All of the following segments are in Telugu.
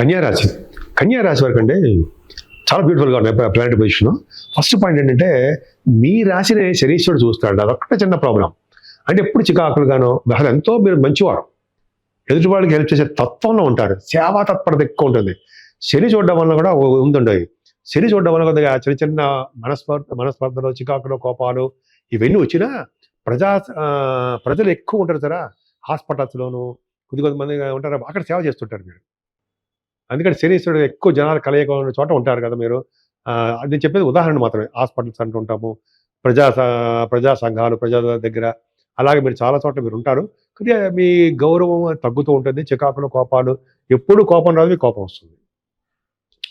కన్యారాశి. కన్యారాశి వరకు అండి చాలా బ్యూటిఫుల్గా ఉన్నాయి ప్లానెట్ పొజిషన్ ఫస్ట్ పాయింట్ ఏంటంటే మీ రాశిని శరీశ్వరుడు చూస్తాడు. అదొక్కటే చిన్న ప్రాబ్లం అంటే ఎప్పుడు చికాకులుగానో అసలు ఎంతో మీరు మంచివారు. ఎదుటివాళ్ళకి హెల్ప్ చేసే తత్వంలో ఉంటారు. సేవా తత్పరత ఎక్కువ ఉంటుంది. శని చూడడం వల్ల కూడా ఉందండి శని చూడడం వల్ల కొద్దిగా చిన్న చిన్న మనస్పర్ధ మనస్పర్ధలు చికాకులు కోపాలు ఇవన్నీ వచ్చినా ప్రజా ప్రజలు ఎక్కువ ఉంటారు సరా. హాస్పిటల్స్లోను కొద్ది కొంతమంది ఉంటారు. అక్కడ సేవ చేస్తుంటారు మీరు. అందుకని శనీశ్వరుడు ఎక్కువ జనాలు కలయిక ఉన్న చోట ఉంటారు కదా మీరు. అది నేను చెప్పేది ఉదాహరణ మాత్రమే. హాస్పిటల్స్ అంటుంటాము ప్రజా ప్రజా సంఘాలు ప్రజల దగ్గర అలాగే మీరు చాలా చోట్ల మీరు ఉంటారు. కానీ మీ గౌరవం తగ్గుతూ ఉంటుంది. చికాకులు కోపాలు ఎప్పుడు కోపం రాదు మీకు కోపం వస్తుంది.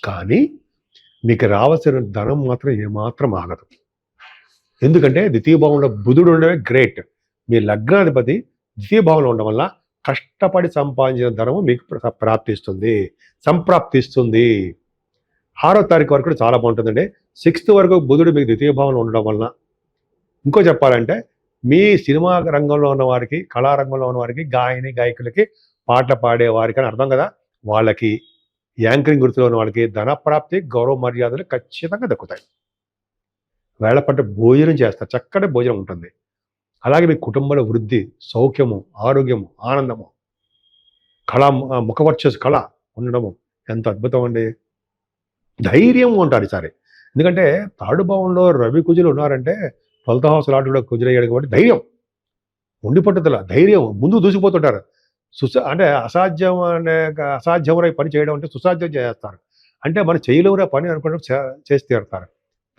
కానీ మీకు రావాల్సిన ధనం మాత్రం ఏమాత్రం ఆగదు. ఎందుకంటే ద్వితీయ భావంలో బుధుడు ఉండడమే గ్రేట్ మీ లగ్నాధిపతి ద్వితీయ భావంలో ఉండడం వల్ల కష్టపడి సంపాదించిన ధనము మీకు ప్ర- ప్రాప్తిస్తుంది సంప్రాప్తిస్తుంది. ఆరో తారీఖు వరకు కూడా చాలా బాగుంటుందండి. సిక్స్త్ వరకు బుధుడు మీకు ద్వితీయ భావంలో ఉండడం వలన. ఇంకో చెప్పాలంటే మీ సినిమా రంగంలో ఉన్న వారికి కళారంగంలో ఉన్న వారికి గాయని గాయకులకి పాటలు పాడే వారికి అని అర్థం కదా? వాళ్ళకి యాంకరింగ్ గుర్తులో ఉన్న వాళ్ళకి ధనప్రాప్తి గౌరవ మర్యాదలు ఖచ్చితంగా దక్కుతాయి. వేళ భోజనం చేస్తారు. చక్కటి భోజనం ఉంటుంది. అలాగే మీ కుటుంబంలో వృద్ధి సౌఖ్యము ఆరోగ్యము ఆనందము కళ ముఖవర్చస్ కళ ఉండడము ఎంత అద్భుతం అండి. ధైర్యం ఉంటారు ఈసారి. ఎందుకంటే థర్డ్ భావంలో రవి కుజులు ఉన్నారంటే ట్వెల్త్ హౌస్ లాంటి కూడా కుజులయ్యాడు కాబట్టి ధైర్యం. ఉండి పట్టుదల ధైర్యం. ముందు దూసిపోతుంటారు సుస అంటే అసాధ్యం అనే అసాధ్యమైన పని చేయడం అంటే సుసాధ్యం చేస్తారు. అంటే మనం చేయలేవురా పని అనుకుంటే చేసి తీరుతారు.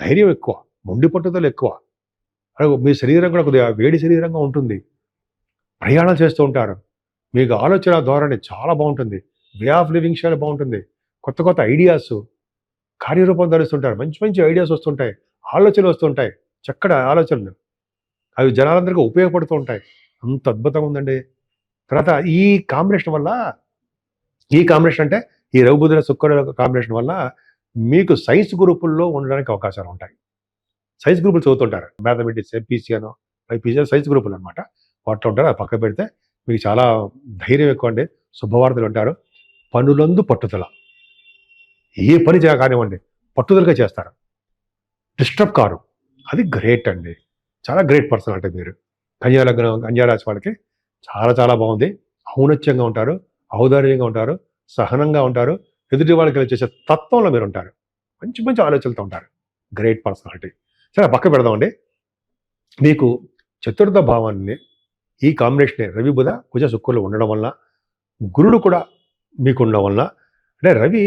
ధైర్యం ఎక్కువ మొండి పట్టుదల ఎక్కువ. అలాగే మీ శరీరం కూడా కొద్దిగా వేడి శరీరంగా ఉంటుంది. ప్రయాణాలు చేస్తూ ఉంటారు. మీకు ఆలోచన ధోరణి చాలా బాగుంటుంది. వే ఆఫ్ లివింగ్ స్టైల్ బాగుంటుంది. కొత్త కొత్త ఐడియాస్ కార్యరూపం ధరిస్తుంటారు. మంచి మంచి ఐడియాస్ వస్తుంటాయి. ఆలోచనలు వస్తుంటాయి. చక్కటి ఆలోచనలు. అవి జనాలందరికీ ఉపయోగపడుతూ ఉంటాయి. అంత అద్భుతంగా ఉందండి. తర్వాత ఈ కాంబినేషన్ వల్ల ఈ కాంబినేషన్ అంటే ఈ రఘుబుధుల శుక్రుల కాంబినేషన్ వల్ల మీకు సైన్స్ గ్రూపుల్లో ఉండడానికి అవకాశాలు ఉంటాయి. సైన్స్ గ్రూపులు చదువుతుంటారు. మ్యాథమెటిక్స్ ఎంపీసీ అనో ఐపీసీ సైన్స్ గ్రూపులు అనమాట వాటిలో ఉంటారు అది పక్క పెడితే మీకు చాలా ధైర్యం ఎక్కువ అండి శుభవార్తలు ఉంటారు. పనులందు పట్టుదల. ఏ పని చేయ కానివ్వండి పట్టుదలగా చేస్తారు. Disturb car. అది గ్రేట్ అండి. చాలా గ్రేట్ పర్సన్ అంటే మీరు. కన్యాలగ్నం కన్యారాశి వాళ్ళకి చాలా చాలా బాగుంది. ఔనత్యంగా ఉంటారు ఔదార్యంగా ఉంటారు సహనంగా ఉంటారు. ఎదుటి వాళ్ళకి చేసే తత్వంలో మీరు ఉంటారు. మంచి మంచి ఆలోచనలతో ఉంటారు. Great personality. సరే పక్క పెడదామండి. మీకు చతుర్థ భావాన్ని ఈ కాంబినేషన్ రవి బుధ కుజ శుక్రులు ఉండడం వల్ల గురుడు కూడా మీకు ఉండడం వల్ల అంటే రవి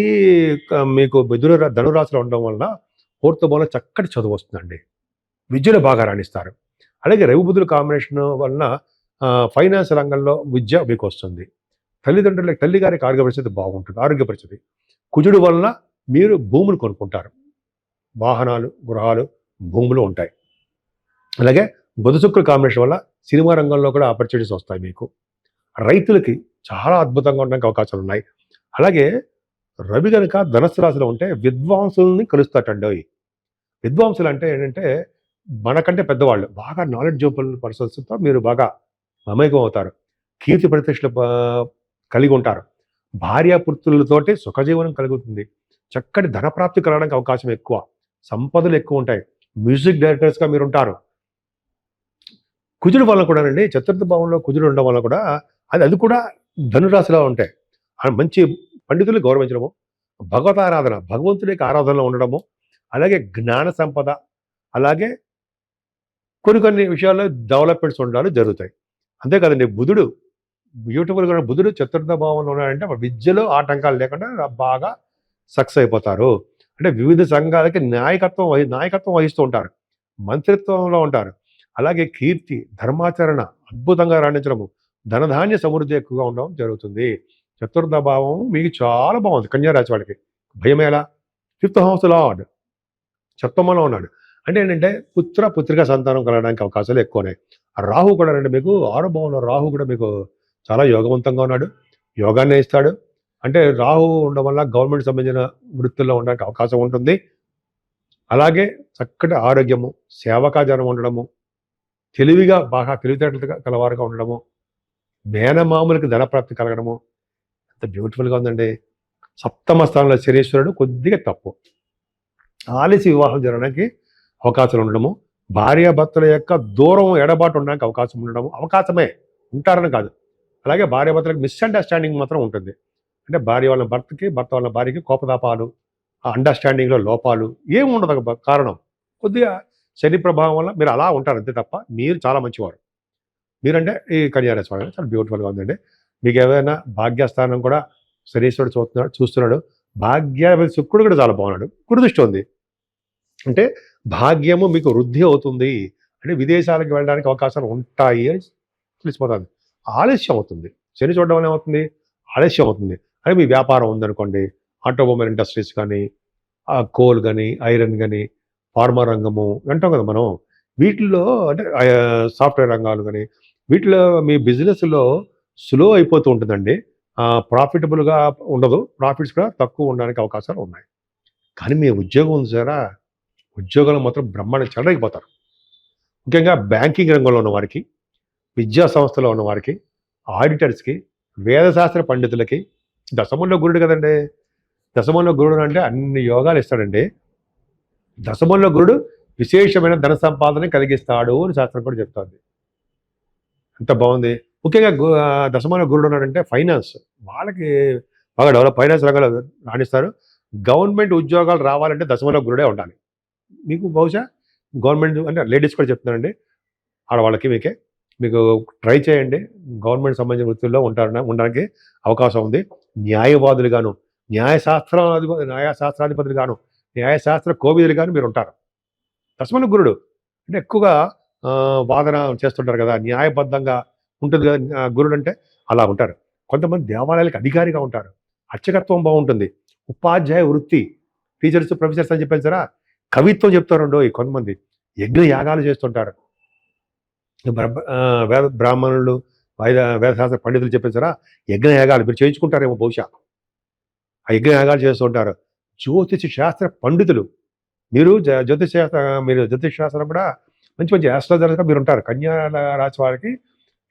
మీకు బెదురు రా- ధనురాశిలో ఉండడం వలన పూర్తి భావంలో చక్కటి చదువు వస్తుందండి. విద్యను బాగా రాణిస్తారు. అలాగే రవి బుధుల కాంబినేషన్ వలన ఫైనాన్స్ రంగంలో విద్య మీకు వస్తుంది. తల్లిదండ్రులకి తల్లి గారికి ఆరోగ్య పరిస్థితి బాగుంటుంది ఆరోగ్య పరిస్థితి. కుజుడు వలన మీరు భూములు కొనుక్కుంటారు. వాహనాలు గృహాలు భూములు ఉంటాయి. అలాగే బుధ శుక్ర కాంబినేషన్ వల్ల సినిమా రంగంలో కూడా ఆపర్చునిటీస్ వస్తాయి మీకు. రైతులకి చాలా అద్భుతంగా ఉండడానికి అవకాశాలు ఉన్నాయి. అలాగే రవి కనుక ధనస్సు రాశిలో ఉంటే విద్వాంసుల్ని కలుస్తాటండి అవి విద్వాంసులు అంటే ఏంటంటే మనకంటే పెద్దవాళ్ళు. బాగా నాలెడ్జబుల్ పర్సన్స్తో మీరు బాగా మమేకం అవుతారు. కీర్తి ప్రతిష్టలు కలిగి ఉంటారు. భార్యాపుత్రులతోటి సుఖజీవనం కలుగుతుంది. చక్కటి ధనప్రాప్తి కలగడానికి అవకాశం ఎక్కువ. సంపదలు ఎక్కువ ఉంటాయి. మ్యూజిక్ డైరెక్టర్స్గా మీరు ఉంటారు కుజుడు వల్ల కూడానండి చతుర్థ భావంలో కుజుడు ఉండడం వల్ల కూడా అది అది కూడా ధనురాశిలో ఉంటాయి మంచి పండితులు గౌరవించడము భగవత ఆరాధన భగవంతుడి యొక్క ఆరాధనలో ఉండడము అలాగే జ్ఞాన సంపద అలాగే కొన్ని కొన్ని విషయాల్లో డెవలప్మెంట్స్ ఉండాలి జరుగుతాయి. అంతేకాదండి బుధుడు బ్యూటిఫుల్గా కూడా బుధుడు చతుర్థ భావంలో ఉన్నాడంటే విద్యలో ఆటంకాలు లేకుండా బాగా సక్సెస్ అయిపోతారు. అంటే వివిధ సంఘాలకి నాయకత్వం వహి నాయకత్వం వహిస్తూ ఉంటారు. మంత్రిత్వంలో ఉంటారు. అలాగే కీర్తి ధర్మాచరణ అద్భుతంగా రాణించడము ధనధాన్య సమృద్ధి ఎక్కువగా ఉండడం జరుగుతుంది. చతుర్థ భావం మీకు చాలా బాగుంది. కన్యారాశి వాళ్ళకి భయమేలా ఫిఫ్త్ హౌస్ లార్డ్. సప్తమంలో ఉన్నాడు. అంటే ఏంటంటే పుత్ర పుత్రిక సంతానం కలగడానికి అవకాశాలు ఎక్కువనే. ఆ రాహు కూడా రండి మీకు ఆరు భావంలో రాహు కూడా మీకు చాలా యోగవంతంగా ఉన్నాడు. యోగాన్ని ఇస్తాడు. అంటే రాహు ఉండడం వల్ల గవర్నమెంట్ సంబంధించిన వృత్తుల్లో ఉండడానికి అవకాశం ఉంటుంది. అలాగే చక్కటి ఆరోగ్యము సేవకాజనం ఉండడము తెలివిగా బాగా తెలివితేటలుగా కలవారుగా ఉండడము మేనమామలకి ధనప్రాప్తి కలగడము ఎంత బ్యూటిఫుల్గా ఉందండి. సప్తమ స్థానంలో శనీశ్వరుడు కొద్దిగా తప్పు. ఆలస్య వివాహం జరగడానికి అవకాశాలు ఉండడము భార్యాభర్తల యొక్క దూరం ఎడబాటు ఉండడానికి అవకాశం ఉండడము అవకాశమే. ఉంటారని కాదు. అలాగే భార్యాభర్తలకు మిస్అండర్స్టాండింగ్ మాత్రం ఉంటుంది. అంటే భార్య వాళ్ళ భర్తకి భర్త వాళ్ళ భార్యకి కోపతాపాలు ఆ అండర్స్టాండింగ్లో లోపాలు ఏమి ఉండదు ఒక కారణం. కొద్దిగా శని ప్రభావం వల్ల మీరు అలా ఉంటారు అంతే తప్ప మీరు చాలా మంచివారు. మీరంటే ఈ కన్యారాశి వాళ్ళు చాలా బ్యూటిఫుల్గా ఉందండి. మీకు ఏదైనా భాగ్యస్థానం కూడా శనీశ్వరుడు చూస్తున్నాడు చూస్తున్నాడు. భాగ్య శుక్రుడు కూడా చాలా బాగున్నాడు. కురుదృష్టి ఉంది. అంటే భాగ్యము మీకు వృద్ధి అవుతుంది. అంటే విదేశాలకు వెళ్ళడానికి అవకాశాలు ఉంటాయి అని తెలిసిపోతుంది. ఆలస్యం అవుతుంది. శని చూడడం వల్ల ఏమవుతుంది? ఆలస్యం అవుతుంది. అంటే మీ వ్యాపారం ఉందనుకోండి ఆటోమొబైల్ ఇండస్ట్రీస్ కానీ కోల్ కానీ ఐరన్ కానీ ఫార్మా రంగము అంటాం కదా మనం. వీటిల్లో అంటే సాఫ్ట్వేర్ రంగాలు కానీ వీటిలో మీ బిజినెస్లో స్లో అయిపోతూ ఉంటుందండి. ప్రాఫిటబుల్గా ఉండదు ప్రాఫిట్స్ కూడా తక్కువ ఉండడానికి అవకాశాలు ఉన్నాయి. కానీ మీ ఉద్యోగం ఉంది సారా ఉద్యోగాలు మాత్రం బ్రహ్మాండ చెడరైపోతారు ముఖ్యంగా బ్యాంకింగ్ రంగంలో ఉన్న వారికి విద్యా సంస్థలో ఉన్న వారికి ఆడిటర్స్కి వేదశాస్త్ర పండితులకి దశమంలో గురుడు కదండి? దశమంలో గురుడు అంటే అన్ని యోగాలు ఇస్తాడండి. దశమంలో గురుడు విశేషమైన ధన సంపాదన కలిగిస్తాడు అని శాస్త్రం కూడా చెప్తుంది. ఎంత బాగుంది. ముఖ్యంగా దశమంలో గురుడు ఉన్నాడంటే ఫైనాన్స్. వాళ్ళకి బాగా డెవలప్ ఫైనాన్స్ రంగంలో రాణిస్తారు. గవర్నమెంట్ ఉద్యోగాలు రావాలంటే దశమంలో గురుడే ఉండాలి. మీకు బహుశా గవర్నమెంట్ అంటే లేడీస్ కూడా చెప్తున్నానండి ఆడవాళ్ళకి మీకే. మీకు ట్రై చేయండి. గవర్నమెంట్ సంబంధించిన వృత్తుల్లో ఉంటారని ఉండడానికి అవకాశం ఉంది. న్యాయవాదులు గాను న్యాయశాస్త్ర న్యాయశాస్త్రాధిపతులు గాను న్యాయశాస్త్ర కోవిదులు గాను మీరు ఉంటారు దశమన గురుడు అంటే ఎక్కువగా వాదన చేస్తుంటారు కదా న్యాయబద్ధంగా ఉంటుంది కదా గురుడు అంటే అలా ఉంటారు. కొంతమంది దేవాలయాలకు అధికారిగా ఉంటారు. అర్చకత్వం బాగుంటుంది. ఉపాధ్యాయ వృత్తి టీచర్స్ ప్రొఫెసర్స్ అని చెప్పేసారా కవిత్వం చెప్తారండో కొంతమంది. యజ్ఞ యాగాలు చేస్తుంటారు బ్రాహ్మణులు వేద వేదశాస్త్ర పండితులు చెప్పేసారా యజ్ఞయాగాలు మీరు చేయించుకుంటారేమో బహుశా. ఆ యజ్ఞయాగాలు చేస్తూ చేస్తుంటారు జ్యోతిష శాస్త్ర పండితులు. మీరు జ- జ్యోతిష శాస్త్ర మీరు జ్యోతిష శాస్త్రం కూడా మంచి మంచి యాస్ట్రాలజర్స్గా మీరు ఉంటారు. కన్యా రాశి వారికి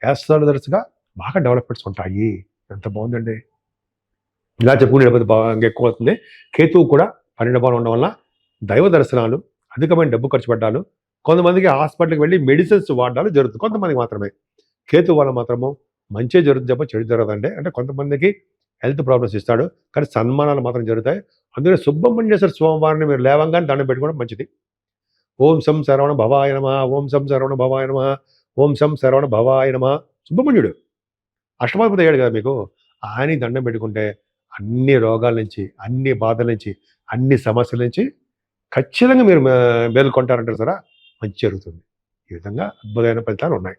యాస్ట్రాలజర్స్గా బాగా డెవలప్మెంట్స్ ఉంటాయి. ఎంత బాగుందండి. ఇలా చెప్పుకునే బాగా ఎక్కువ అవుతుంది. కేతువు కూడా పన్నెండు భావం ఉండడం వల్ల దైవ దర్శనాలు అధికమైన డబ్బు ఖర్చు పెట్టాలు కొంతమందికి హాస్పిటల్కి వెళ్ళి మెడిసిన్స్ వాడాలు జరుగుతుంది. కొంతమందికి మాత్రమే. కేతు వల్ల మాత్రము మంచి జరుగుతుంది తప్ప చెడు జరగదండి. అంటే కొంతమందికి హెల్త్ ప్రాబ్లమ్స్ ఇస్తాడు కానీ సన్మానాలు మాత్రం జరుగుతాయి. అందుకే సుబ్రహ్మణ్యేశ్వర స్వామివారిని మీరు లేవంగానే దండం పెట్టుకోవడం మంచిది. ఓం శం శరవణ భవాయ నమ ఓం శం శరవణ భవాయ నమ ఓం శం శరవణ భవాయ నమ. సుబ్రహ్మణ్యుడు అష్టమాధిపతి అయ్యాడు కదా మీకు? ఆయన దండం పెట్టుకుంటే అన్ని రోగాల నుంచి అన్ని బాధల నుంచి అన్ని సమస్యల నుంచి ఖచ్చితంగా మీరు మేల్కొంటారంటారు సరే? మంచి జరుగుతుంది. ఈ విధంగా అద్భుతమైన ఫలితాలు ఉన్నాయి.